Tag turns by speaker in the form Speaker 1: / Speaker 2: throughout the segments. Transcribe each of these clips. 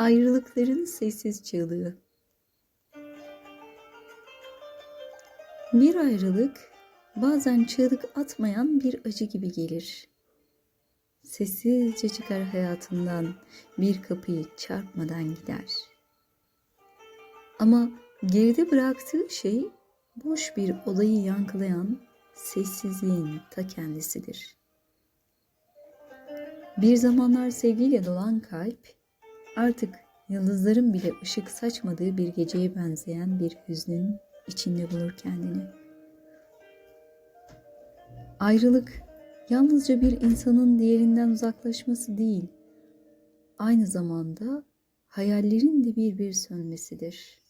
Speaker 1: Ayrılıkların sessiz çığlığı. Bir ayrılık bazen çığlık atmayan bir acı gibi gelir. Sessizce çıkar hayatından bir kapıyı çarpmadan gider. Ama geride bıraktığı şey boş bir olayı yankılayan sessizliğin ta kendisidir. Bir zamanlar sevgiyle dolan kalp artık yıldızların bile ışık saçmadığı bir geceye benzeyen bir hüznün içinde bulur kendini. Ayrılık yalnızca bir insanın diğerinden uzaklaşması değil, aynı zamanda hayallerin de bir bir sönmesidir.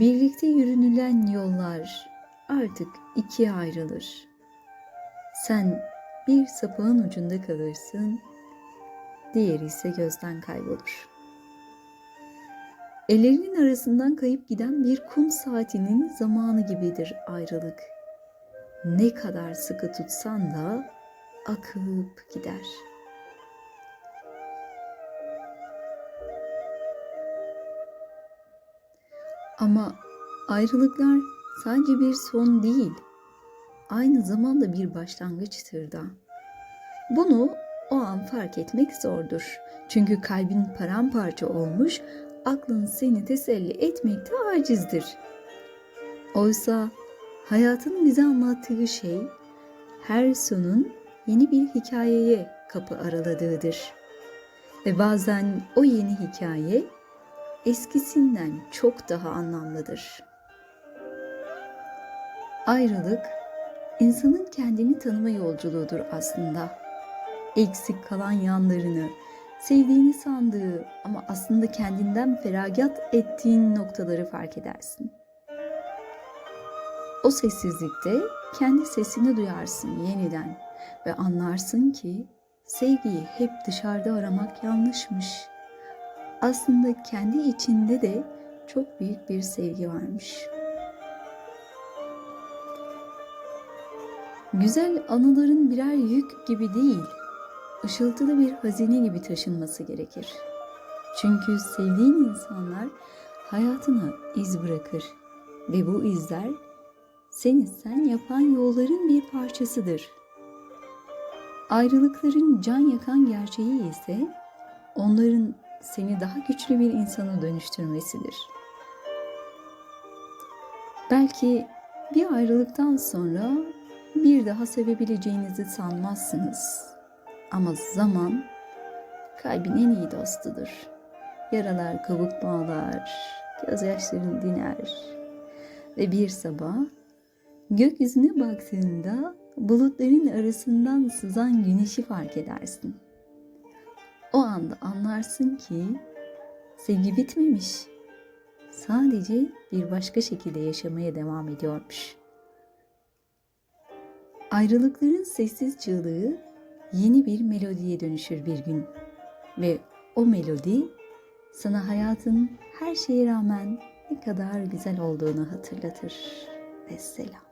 Speaker 1: Birlikte yürünülen yollar artık ikiye ayrılır. Sen bir sapağın ucunda kalırsın, diğeri ise gözden kaybolur. Ellerinin arasından kayıp giden bir kum saatinin zamanı gibidir ayrılık. Ne kadar sıkı tutsan da akıp gider. Ama ayrılıklar sadece bir son değil, aynı zamanda bir başlangıçtır da. Bunu o an fark etmek zordur. Çünkü kalbin paramparça olmuş, aklın seni teselli etmekte acizdir. Oysa hayatın bize anlattığı şey her sonun yeni bir hikayeye kapı araladığıdır. Ve bazen o yeni hikaye eskisinden çok daha anlamlıdır. Ayrılık insanın kendini tanıma yolculuğudur aslında. Eksik kalan yanlarını, sevdiğini sandığı ama aslında kendinden feragat ettiğin noktaları fark edersin. O sessizlikte kendi sesini duyarsın yeniden ve anlarsın ki sevgiyi hep dışarıda aramak yanlışmış. Aslında kendi içinde de çok büyük bir sevgi varmış.'' Güzel anıların birer yük gibi değil, ışıltılı bir hazine gibi taşınması gerekir. Çünkü sevdiğin insanlar hayatına iz bırakır ve bu izler seni sen yapan yolların bir parçasıdır. Ayrılıkların can yakan gerçeği ise onların seni daha güçlü bir insana dönüştürmesidir. Belki bir ayrılıktan sonra bir daha sevebileceğinizi sanmazsınız. Ama zaman kalbin en iyi dostudur. Yaralar kabuk bağlar, gözyaşların diner. Ve bir sabah gökyüzüne baktığında bulutların arasından sızan güneşi fark edersin. O anda anlarsın ki sevgi bitmemiş. Sadece bir başka şekilde yaşamaya devam ediyormuş.'' Ayrılıkların sessiz çığlığı yeni bir melodiye dönüşür bir gün ve o melodi sana hayatın her şeye rağmen ne kadar güzel olduğunu hatırlatır. Vesselam.